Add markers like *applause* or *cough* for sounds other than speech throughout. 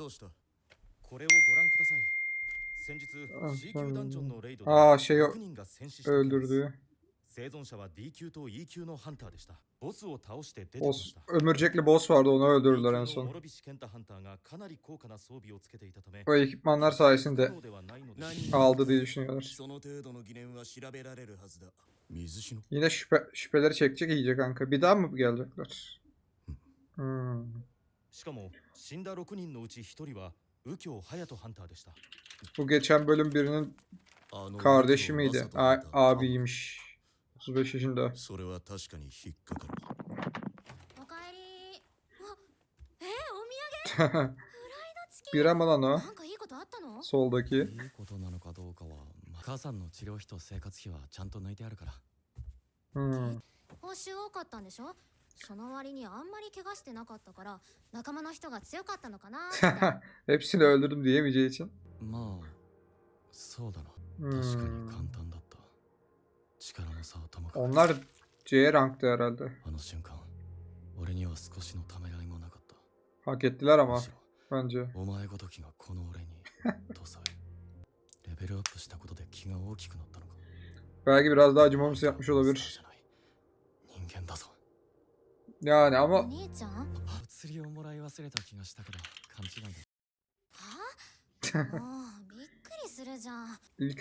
どうしたこれをご覧ください先あ日 C 級ダンジョンのレイドで Aa şey 6人が戦死した件です öldürdü. 生存者は D 級と E 級のハンターでしたボスを倒して出てきま Boss, した ömürcekli boss vardı onu öldürdüler en の son. モロビシケンタハンターがかなり高価な装備をつけていたため O ekipmanlar sayesinde 不可能ではないので aldı diye düşünüyorlar. その程度の疑念は調べられるはずだ水篠 Yine şüphe, şüpheleri çekecek iyice kanka. Bir daha mı gelecekler? Hmm. しかも死んだ6人のうち1人は右京隼人ハンターでした Bu geçen bölüm birinin kardeşi miydi? A- abiymiş. 35 yaşında. それは確かに引っかかるおかえりあえお土産？Bira mı lan o? なんかいいことあったの？Soldaki. いいことなのかどうかは、まあ母さんの治療費と生活費はちゃんと抜いてあるから Hmm. 報酬多かったんでしょ？その割にあんまり怪我してなかったから仲間の人が強かったのかな *laughs* Hepsini öldürdüm diyemeyeceği için. まあそうだな Hmm. 確かに簡単だった力の差はともかく Onlar C rankta herhalde. あの瞬間俺には少しのためらいもなかった Hak ettiler ama むしろ bence. お前ごときがこの俺に *laughs* とさえレベルアップしたことで気が大きくなったのか Belki biraz daha acımamış yapmış olabilir. 人間だぞ Ama 兄ちゃん？はお釣りをもらい忘れた気がしたけど。勘違いだ。もうびっくりするじゃん。いい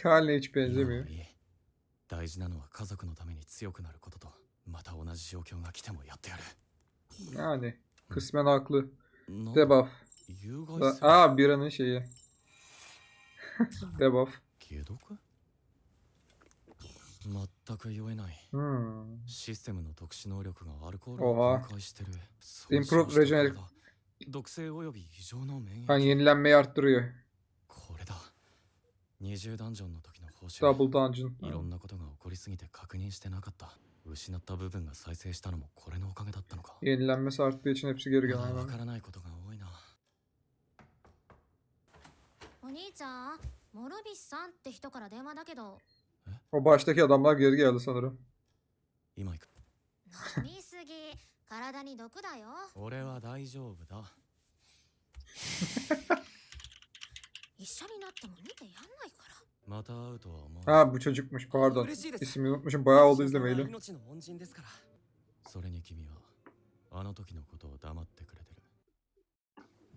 大事なのは家族のために強くなることとまた同じ状況が来てもやってやる。Yani kısmen haklı. な Debuff. Aa biranın şeyi. Debuff. 全く酔えない。Hmm. システムの特殊能力がアルコールを分解してる。Improved 損傷した Regenerate 体毒性および異常の免疫。Yani yenilenmeyi arttırıyor. これだ。二重ダンジョンの時の報酬 Double Dungeon. いろんなことが起こりすぎて確認してなかった。失った部分が再生したのもこれのおかげだったのか。Yenilenmesi arttığı için hepsi geri まだ gelen. わからないことが多いな。お兄ちゃん諸菱さんって人から電話だけど O baştaki adamlar geri geldi sanırım. 今行く飲みすぎ体に毒だよ俺は大丈夫だ一緒になっても見てやんないからまた会うとは思う Ha bu çocukmuş pardon. 嬉しいです İsmini unutmuşum bayağı oldu izlemeyeli. 命の恩人ですからそれに君はあの時のことを黙ってくれてる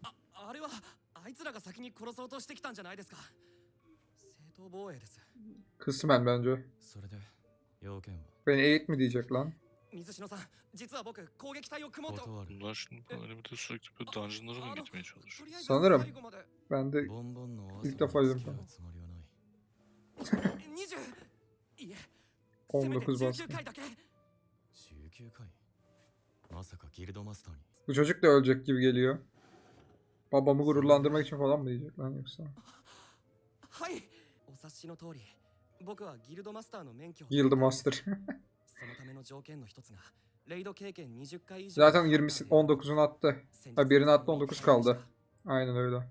ああれはあいつらが先に殺そうとしてきたんじゃないですか Kısmen bence. Beni eğit mi diyecek lan? Bunlar şimdi bana elimde sürekli böyle dungeonlara mı gitmeye çalışıyor? Sanırım. Ben de ilk defa izledim. 19 bastım. Bu çocuk da ölecek gibi geliyor. Babamı gururlandırmak için falan mı diyecek lan yoksa? Hayır. 察しの通り僕はギルドマスターの免許を Yield Master. そのための条件の一つがレイド経験20回以上 Zaten 20 19'unu attı. Ha, birini attı, 19 kaldı. Aynen öyle.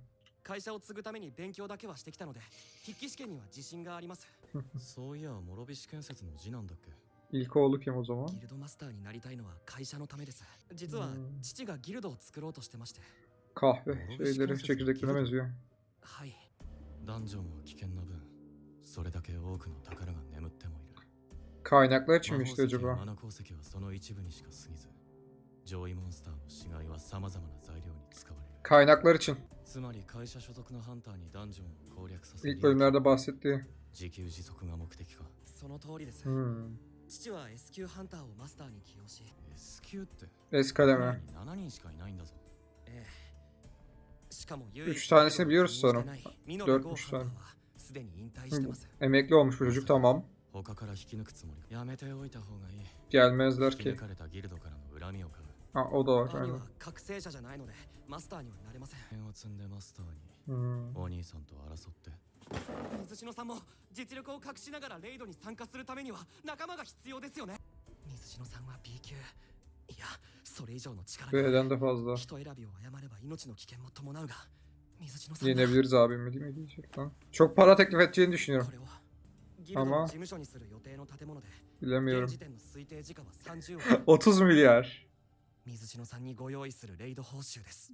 会社を継ぐために勉強だけはしてきたので筆記試験には自信がありますそういや諸菱建設の次男だっけ İlk oğlu kim o zaman? ギルドマスターになりたいのは会社のためです実はうん父がギルドを作ろうとしてまして Kahve şeyleri çekirdeklerine benziyor. はいダンジョンは危険な分 それだけ多くの宝が眠ってもいる Kaynaklar için işte はその一部にしか過ぎず上位モンスターの死骸は様々な材料に使われる Kaynaklar için. つまり会社所属のハンターにダンジョンを攻略させ İlk bölümlerde bahsettiği. 自給自足が目的かその通りです、Hmm. 父は S 級ハンターをマスターに起用し S 級って Es kademe. 7人しかいないんだぞええしかも唯 Üç tanesini biliyoruz 所 sanırım. ミノルゴー Dörtmüş ハンター tane. はすでに引退してます、Emekli olmuş bu çocuk tamam. 他から引き抜くつもりやめておいた方がいい ki. 抜かれたギルドからの恨みを買う o da var 兄 aynen. は覚醒者じゃないのでマスターにはなれません剣を積んでマスターに Hmm. お兄さんと争って水篠さんも実力を隠しながらレイドに参加するためには仲間が必要ですよね水篠さんは B 級いやそれ以上の力が.人選びを誤れば命の危険も伴うが 水篠さんが Yenebiliriz abim mi değil mi diyecek lan. Çok para teklif edeceğini düşünüyorum. これはギルドのama 事務所にする予定の建物で Bilemiyorum. 現時点の推定時価は30億30 *laughs* milyar. 水篠さんにご用意するレイド報酬です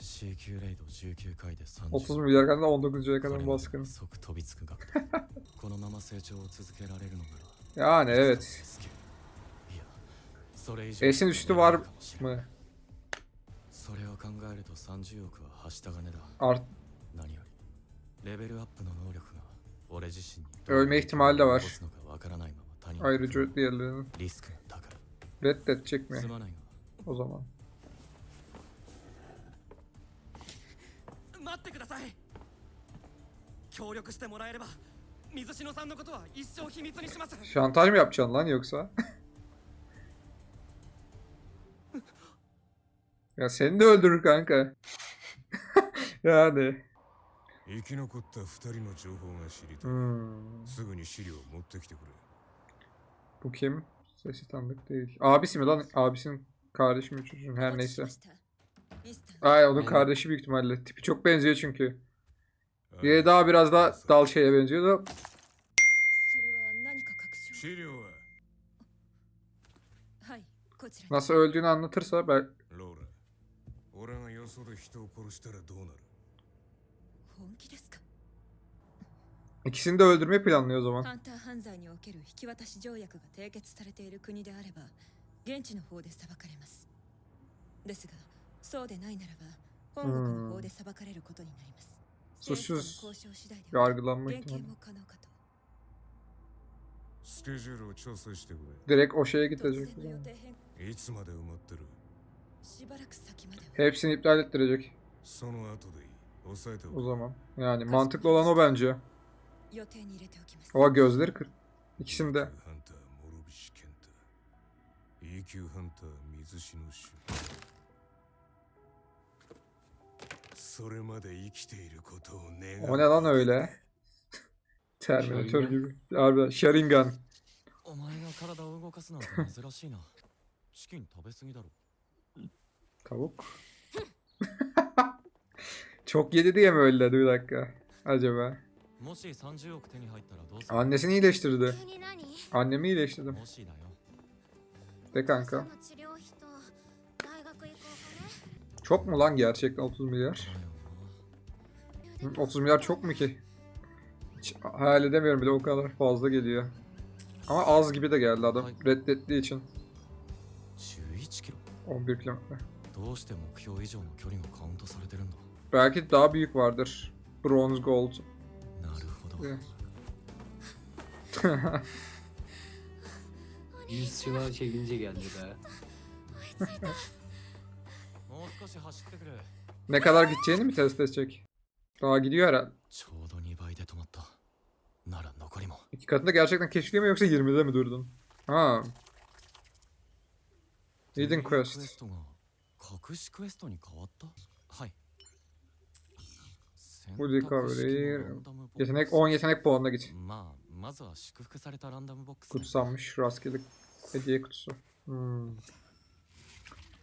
C 級レイド19回で30 30 milyar kadar 19'ya こ kadar れ baskın. 即飛びつく額だこのまま成長を続けられるのなら Yani evet. スキルいやそれ以上 Esin üstü var かもしれない mı? それを考えると30億ははした金だ。Art 何より。レベルアップの能力が俺自身に Ölme ihtimali のかわからないまま他人に。ayrıca diğerlerinin リスクが高い reddedecek mi すまないが。o zaman? 待ってください。協力してもらえれば水篠さんのことは一生秘密にします。Şantaj mı yapacaksın lan yoksa? ya seni de öldürür kanka. *laughs* yani. 生き残った二人の情報が知りたい、 Hmm. すぐに資料を持ってきてくれ Bu kim? Sesi tanıdık değil. Abisi mi lan? Abisinin kardeşi mi çocuğun? Her neyse. Ay onun kardeşi büyük ihtimalle. Tipi çok benziyor çünkü. Diğeri daha biraz da dal şeye benziyor da それは何か確証資料ははいこちらに nasıl öldüğünü anlatırsa ben ローラ俺がよ そで人を殺したらどうなる？本気ですか？Ikisini de öldürmeyi planlıyor o zaman. ハンター犯罪における引き渡し条約が締結されている国であれば現地の方で裁かれます。ですがそうでないならば本国の方で裁かれることになります。Suçsuz 交渉次第では yargılanma 減 ihtimali. 刑も可能かと。スケジュールを調整してく Direkt o şeye 突 gidecek. いつまで埋まってる？Hepsini iptal ettirecek. O zaman. Yani mantıklı olan o bence. Ama gözleri kır. İkisini de. O ne lan öyle? *laughs* Terminator gibi. Harbiden Sharingan. *laughs* Tavuk. *laughs* Çok yedi diye mi öldü? Bir dakika. Acaba. Annesini iyileştirdi. Annemi iyileştirdim. De kanka. Çok mu lan gerçekten 30 milyar? 30 milyar çok mu ki? Hiç hayal edemiyorum bile o kadar fazla geliyor. Ama az gibi de geldi adam reddettiği için. 11 kilometre. Belki daha büyük vardır. Bronze gold. Ee. *laughs* Yüz çınar çekince geldi be. ne kadar gideceğini mi test edecek? Daha gidiyor herhalde. İki katında gerçekten keşfiliyor mu yoksa 20'de mi durdun? Ha. Hidden クエ Quest. ストが隠しクエストに変わったはい。 Bu recovery. 選択式のランダムボックス Yetenek 10 yetenek puanına git. まあ、まずは祝福されたランダムボックスね。 Kutsanmış rastgele hediye kutusu. Hmm.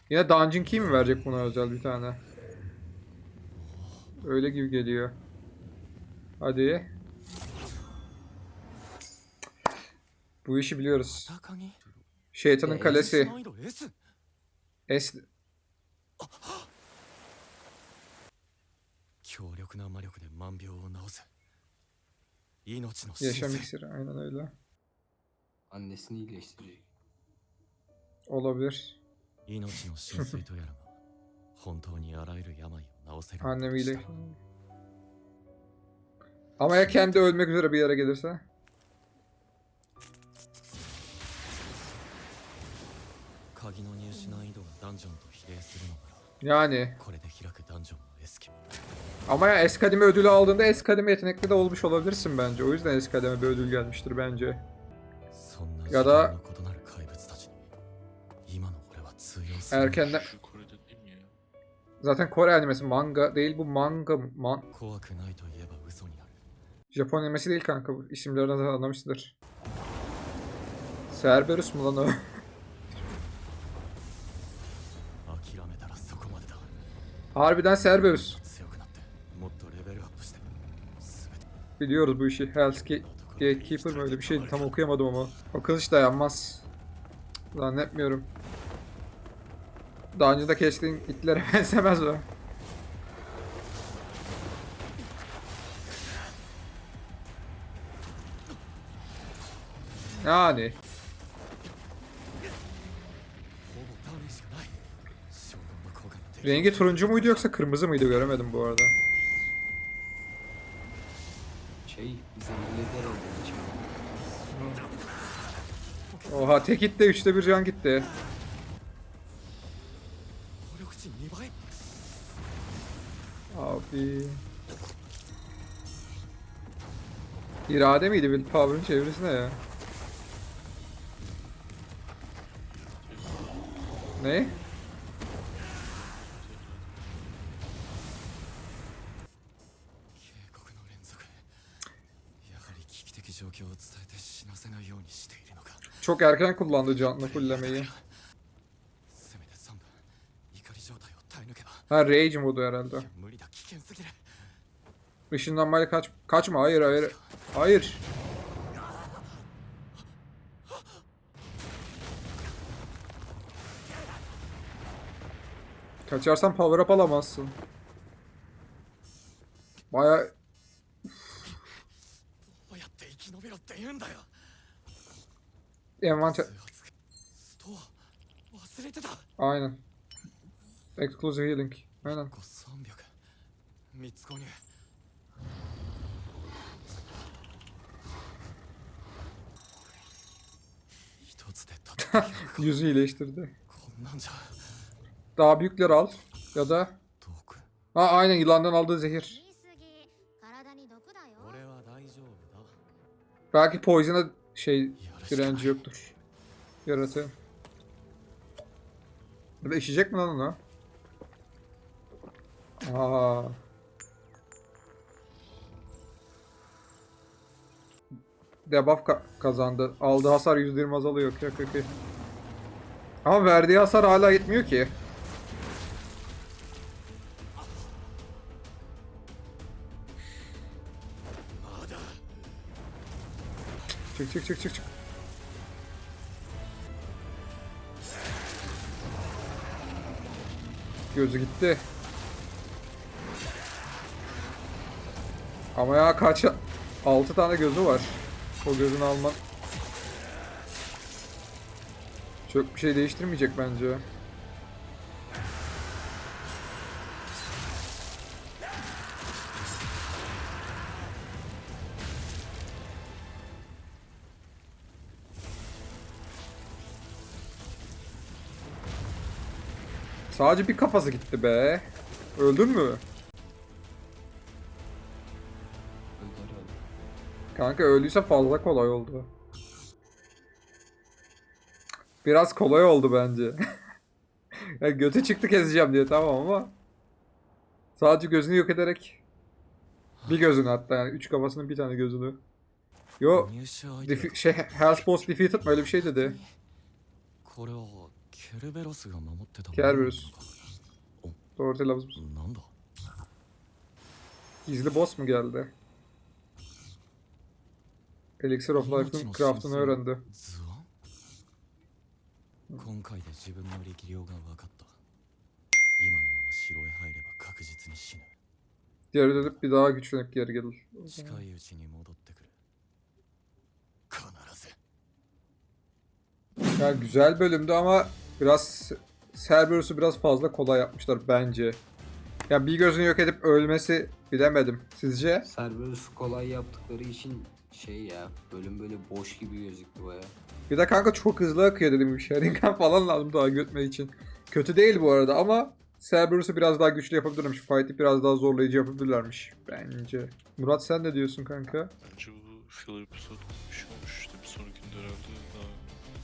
Yine Dungeon Key mi verecek buna özel bir tane? Öyle gibi geliyor. Hadi. Bu işi biliyoruz. Şeytanın kalesi. Es... *gasps* Yaşam iksiri aynen öyle. Annesini iyileştirecek. Olabilir. Annemi iyileştirecek. Ama ya kendi ölmek üzere bir yere gelirse? Yani. Ama ya Eskademe ödülü aldığında Eskademe yetenekli de olmuş olabilirsin bence. O yüzden Eskademe bir ödül gelmiştir bence. Ya da erkenden Zaten Kore animesi manga değil bu manga man Japon animesi değil kanka bu isimlerden anlamışsındır. Cerberus mu lan o? Harbiden Cerberus. Biliyoruz bu işi. Hell's Gatekeeper mi öyle bir şeydi tam okuyamadım ama. O kılıç dayanmaz. Zannetmiyorum. Daha önce de kestiğin itlere *laughs* benzemez o. Yani. Rengi turuncu muydu yoksa kırmızı mıydı göremedim bu arada. Şey bize milletler. Oha tek hit de 3'te can gitti. Abi. İrade miydi willpower'ın çevresine ya? Ne? Çok erken kullandı canlı fullemeyi. Ha rage modu herhalde. Işınlanmayla kaç kaçma hayır hayır. Hayır. Kaçarsan power up alamazsın. Baya envanter... Aynen. Exclusive healing. Aynen. *laughs* Yüzü iyileştirdi. Daha büyükleri al ya da Ha aynen yılandan aldığı zehir. Belki poison'a şey direnci yoktur. Yaratı. Burada işecek mi lan onu? Aa. Debuff ka- kazandı. Aldığı hasar %20 azalıyor. Okey okey okey. Ama verdiği hasar hala yetmiyor ki. Çık çık çık çık çık. Gözü gitti. Ama ya kaç 6 tane gözü var. O gözünü almak çok bir şey değiştirmeyecek bence. Sadece bir kafası gitti be. Öldün mü? Kanka öldüyse fazla kolay oldu. Biraz kolay oldu bence. *laughs* ya götü çıktı keseceğim diye tamam ama. Sadece gözünü yok ederek. Bir gözünü hatta yani. Üç kafasının bir tane gözünü. Yo. şey, şey Hellspost defeated mı öyle bir şey dedi. これはケルベロスが守ってたものケルベロスなのか Doğru telaffuz. なんだ Gizli boss mu geldi? Elixir of 命 Life'ın の craftını 真相 öğrendi. 図案今回で自分の力量が分かった今のまま城へ入れば確実に死ぬ Geri dönüp bir daha güçlenip geri gelir. 近いうちに戻ってくる必ず Ya güzel bölümdü ama biraz Cerberus'u biraz fazla kolay yapmışlar bence. Ya bir gözünü yok edip ölmesi bilemedim. Sizce? Cerberus kolay yaptıkları için şey ya bölüm böyle boş gibi gözüktü baya. Bir de kanka çok hızlı akıyor dedim bir Sharingan falan lazım daha götmek için. Kötü değil bu arada ama Cerberus'u biraz daha güçlü yapabilirmiş. Fight'i biraz daha zorlayıcı yapabilirlermiş bence. Murat sen ne diyorsun kanka? Bence bu filler episode bir şey olmuş işte bir sonrakinde herhalde daha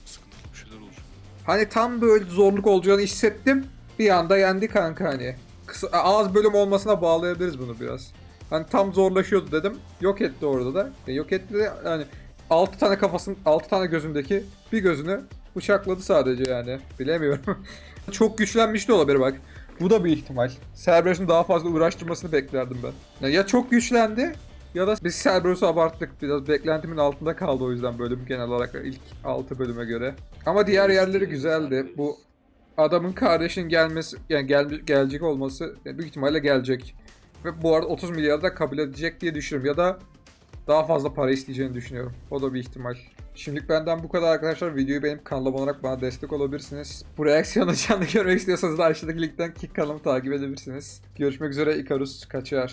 sıkıntılı bir şeyler olacak. Hani tam böyle zorluk olacağını hissettim. Bir anda yendi kanka hani. Kısa, az bölüm olmasına bağlayabiliriz bunu biraz. Hani tam zorlaşıyordu dedim. Yok etti orada da. E, yok etti de yani 6 tane kafasının 6 tane gözündeki bir gözünü bıçakladı sadece yani. Bilemiyorum. *laughs* Çok güçlenmiş de olabilir bak. Bu da bir ihtimal. Cerberus'un daha fazla uğraştırmasını beklerdim ben. Ya çok güçlendi ya da biz Cerberus'u abarttık. Biraz beklentimin altında kaldı o yüzden bölüm genel olarak ilk 6 bölüme göre. Ama diğer yerleri güzeldi. Bu adamın kardeşinin gelmesi yani gel, gelecek olması e, büyük ihtimalle gelecek. Ve bu arada 30 milyar da kabul edecek diye düşünüyorum ya da daha fazla para isteyeceğini düşünüyorum. O da bir ihtimal. Şimdilik benden bu kadar arkadaşlar. Videoyu beğenip kanala abone bana destek olabilirsiniz. Bu reaksiyonu *laughs* canlı görmek istiyorsanız da aşağıdaki linkten kick kanalımı takip edebilirsiniz. Görüşmek üzere Ikarus kaçar.